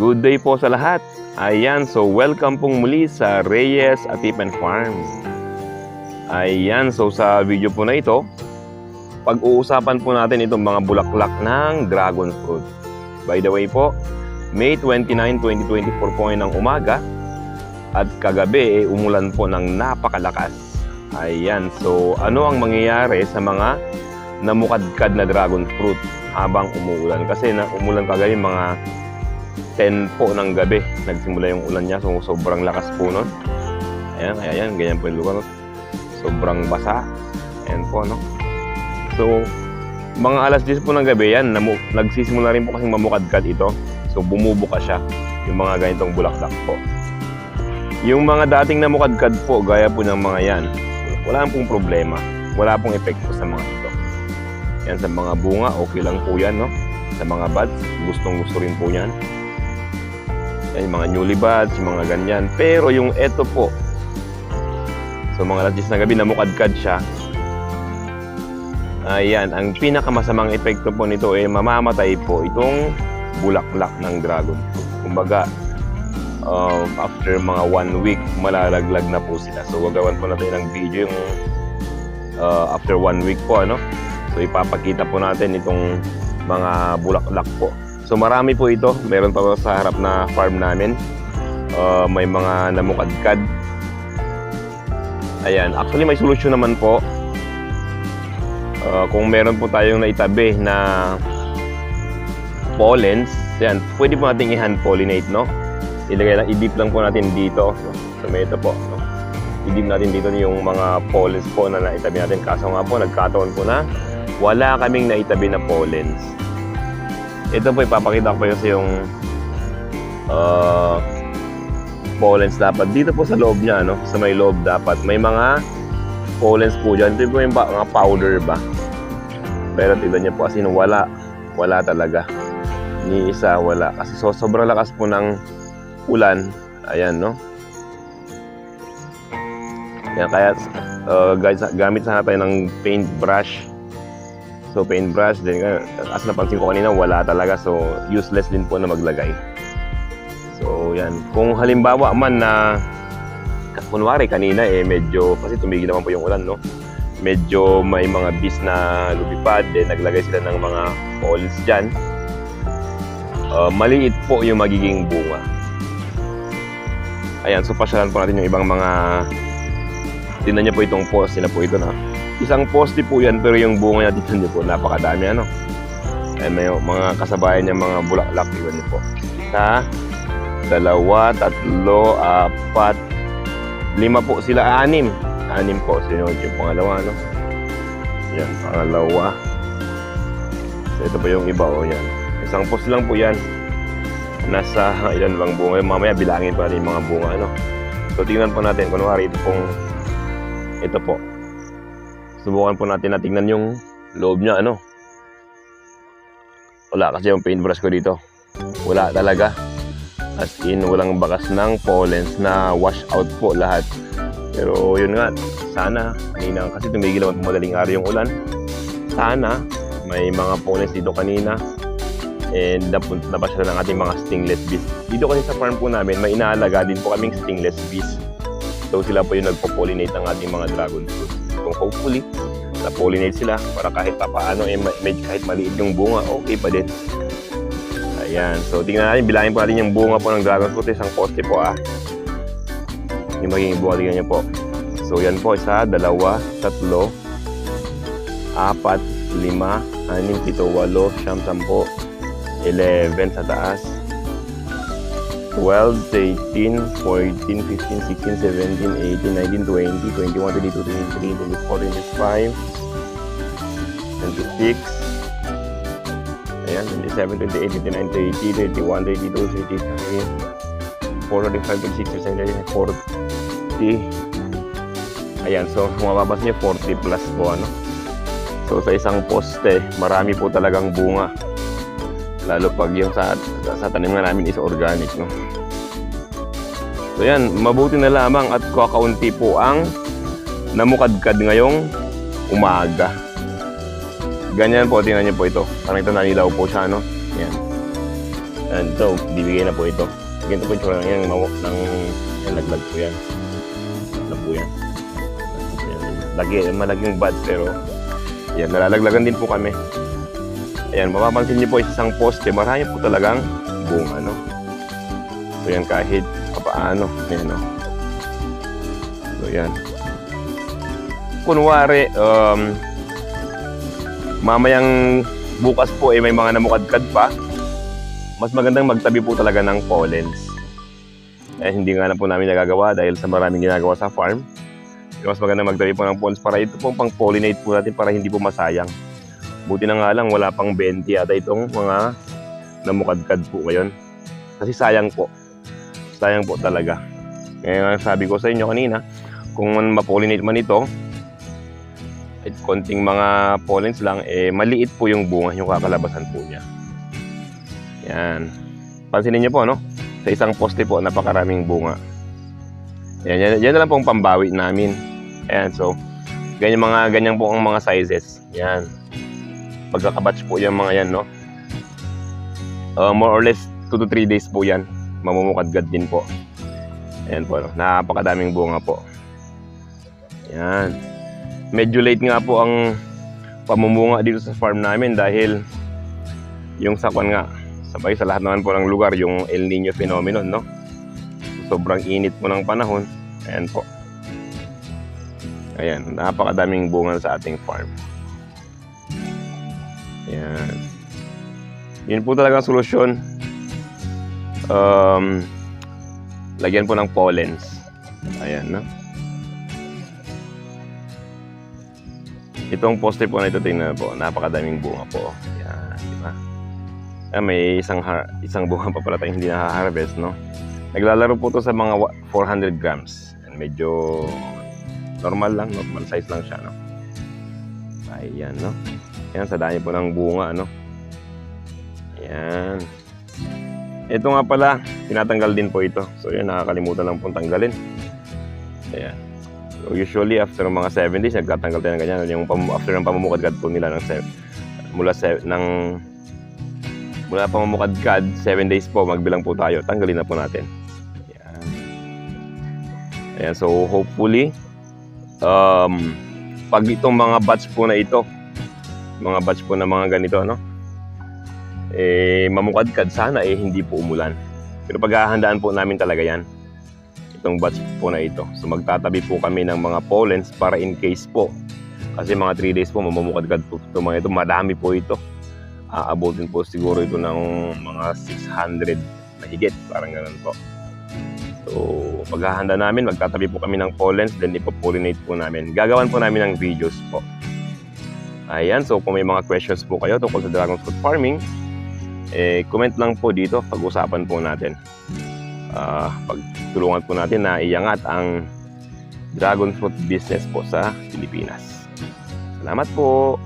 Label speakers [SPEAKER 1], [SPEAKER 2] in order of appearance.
[SPEAKER 1] Good day po sa lahat. Ayan, so welcome pong muli sa Reyes Atipan Farm. Ayan, so sa video po na ito, pag-uusapan po natin itong mga bulaklak ng dragon fruit. By the way po, May 29, 2024 po ng umaga at kagabi eh, umulan po ng napakalakas. Ayan, so ano ang mangyayari sa mga namukadkad na dragon fruit habang umuulan? Kasi na umulan kagabi mga 10 po ng gabi. Nagsimula yung ulan niya, so sobrang lakas po nun. Ayan, ayan, ganyan po yung lugar. no? Sobrang basa. Ayan po, no? So, mga alas 10 po ng gabi yan, nagsisimula rin po kasing mamukadkad ito. So, bumubuka siya, yung mga ganitong bulaklak po. Yung mga dating namukadkad po, gaya po ng mga yan, wala pong problema. Wala pong epekto sa mga ito. Yan sa mga bunga, okay lang po yan, no? Sa mga buds, gustong gusto rin po yan. Yan, yung mga newly buds, yung mga ganyan. Pero yung eto po, so mga alas 10 na gabi, namukadkad siya. Ayan, ang pinakamasamang epekto po nito ay mamamatay po itong bulaklak ng dragon. Kumbaga, um, after mga one week, malalaglag na po sila. So, gagawan po natin ng video yung uh, after one week po, ano? So, ipapakita po natin itong mga bulaklak po. So, marami po ito. Meron pa sa harap na farm namin. Uh, may mga namukadkad. Ayan. Actually, may solusyon naman po. Uh, kung meron po tayong naitabi na pollens, yan, pwede po natin i-hand pollinate, no? Ilagay lang, i-dip lang po natin dito. So, may ito po, no? I-dip natin dito yung mga pollens po na naitabi natin. Kaso nga po, nagkataon po na wala kaming naitabi na pollens. Ito po, ipapakita ko po yung uh, pollens dapat. Dito po sa loob niya, no? Sa may loob dapat. May mga pollens po dyan. Ito po yung mga powder ba? Pero tignan niyo po, as in, wala. Wala talaga. Ni isa, wala. Kasi so, sobrang lakas po ng ulan. Ayan, no? Yan, kaya uh, guys, gamit sana tayo ng paintbrush. So, paintbrush, din as napansin ko kanina, wala talaga. So, useless din po na maglagay. So, yan. Kung halimbawa man na kunwari kanina eh medyo kasi tumigil naman po yung ulan no medyo may mga bis na lumipad eh naglagay sila ng mga poles dyan Uh, maliit po yung magiging bunga ayan so pasyalan po natin yung ibang mga tinan niyo po itong poste na po ito na isang poste po yan pero yung bunga niya dito niyo po napakadami ano ayan may mga kasabayan niya mga bulaklak tignan niyo po isa dalawa tatlo apat lima po sila, anim. Anim po, sinunod yung pangalawa, no? Yan, pangalawa. So, ito pa yung iba, oh, yan. Isang post lang po yan. Nasa ilan bang bunga. Mamaya bilangin pa natin yung mga bunga, no? So, tingnan po natin. Kunwari, ito pong, ito po. Subukan po natin na tingnan yung loob niya, ano? Wala kasi yung paintbrush ko dito. Wala talaga. As in, walang bakas ng pollens na wash out po lahat. Pero yun nga, sana, kanina kasi tumigil naman madaling araw yung ulan. Sana, may mga pollens dito kanina. And napunta na ng ating mga stingless bees. Dito kasi sa farm po namin, may inaalaga din po kaming stingless bees. So sila po yung nagpo-pollinate ng ating mga dragon fruit. Kung hopefully, na-pollinate sila para kahit pa paano, eh, medyo kahit maliit yung bunga, okay pa din. Ayan. So, tingnan natin. Bilangin po natin yung bunga po ng dragon fruit. Isang poste po ah. Yung magiging bunga. Tingnan nyo po. So, yan po. Isa, dalawa, tatlo, apat, lima, anim, pito, walo, siyam, sampo, 11 sa taas. 12, 13, 14, 15, 16, 17, 18, 19, 20, 21, 22, 23, 24, 25, 26, Ayan, 27, 28, 29, 30, 31, 32, 33, 45, 46, 47, 40. Ayan, so kung mababas niyo 40 plus po ano. So sa isang poste, marami po talagang bunga. Lalo pag yung sa, sa tanim nga namin is organic, no. So yan, mabuti na lamang at kakaunti po ang namukadkad ngayong umaga. Ganyan po, tingnan niyo po ito. Parang ito nanilaw po siya, no? Yan. And ito, bibigay na po ito. Ganito po yung tsura ng, ng, ng, laglag po yan. Ano po yan. Lagi, malaking bad pero yan, nalalaglagan din po kami. Ayan, mapapansin niyo po sa isang poste, marami po talagang bunga, no? So yan, kahit papaano, ayan, no? So yan. Kunwari, um, mamayang bukas po eh may mga namukadkad pa, mas magandang magtabi po talaga ng pollens. Eh, hindi nga na po namin nagagawa dahil sa maraming ginagawa sa farm. Mas magandang magtabi po ng pollens para ito pong pang-pollinate po natin para hindi po masayang. Buti na nga lang wala pang 20 yata itong mga namukadkad po ngayon. Kasi sayang po. Sayang po talaga. Kaya nga sabi ko sa inyo kanina, kung mapollinate man ito, at konting mga pollens lang, eh maliit po yung bunga yung kakalabasan po niya. Yan. Pansinin niyo po, no? Sa isang poste po, napakaraming bunga. Yan, yan, yan na lang pong pambawi namin. Ayan, so, ganyan mga, ganyan po ang mga sizes. Yan. Pagkakabatch po yung mga yan, no? Uh, more or less, 2 to 3 days po yan. Mamumukadgad din po. Ayan po, no? napakadaming bunga po. Yan. Medyo late nga po ang pamumunga dito sa farm namin dahil yung sakwan nga, sabay sa lahat naman po ng lugar, yung El Nino phenomenon, no? Sobrang init po ng panahon. Ayan po. Ayan, napakadaming bunga sa ating farm. Ayan. Yun po talagang solusyon. Um, lagyan po ng pollens. Ayan, no? Itong poster po na ito, tingnan po, napakadaming bunga po. Yan, di ba? Ah, may isang isang bunga pa pala tayong hindi na-harvest, no? Naglalaro po to sa mga wa- 400 grams. Yan, medyo normal lang, normal size lang siya, no? Ayan, no? Yan, sa dami po ng bunga, no? Ayan. Ito nga pala, tinatanggal din po ito. So, yun, nakakalimutan lang pong tanggalin. Ayan. So, usually, after mga 7 days, nagtatanggal tayo ng ganyan. Yung after ng pamumukadkad po nila ng se- mula se- ng mula pamumukadkad, 7 days po, magbilang po tayo. Tanggalin na po natin. Ayan. Ayan, so hopefully, um, pag itong mga batch po na ito, mga batch po na mga ganito, no? Eh, mamukadkad sana eh hindi po umulan. Pero paghahandaan po namin talaga yan itong batch po na ito. So magtatabi po kami ng mga pollens para in case po. Kasi mga 3 days po mamumukadkad po ito mga ito. Madami po ito. Aabutin po siguro ito ng mga 600 na higit. Parang ganun po. So paghahanda namin, magtatabi po kami ng pollens then ipopollinate po namin. Gagawan po namin ng videos po. Ayan, so kung may mga questions po kayo tungkol sa dragon fruit farming, eh, comment lang po dito, pag-usapan po natin. Ah, pagtulungan po natin na iangat ang dragon fruit business po sa Pilipinas. Salamat po!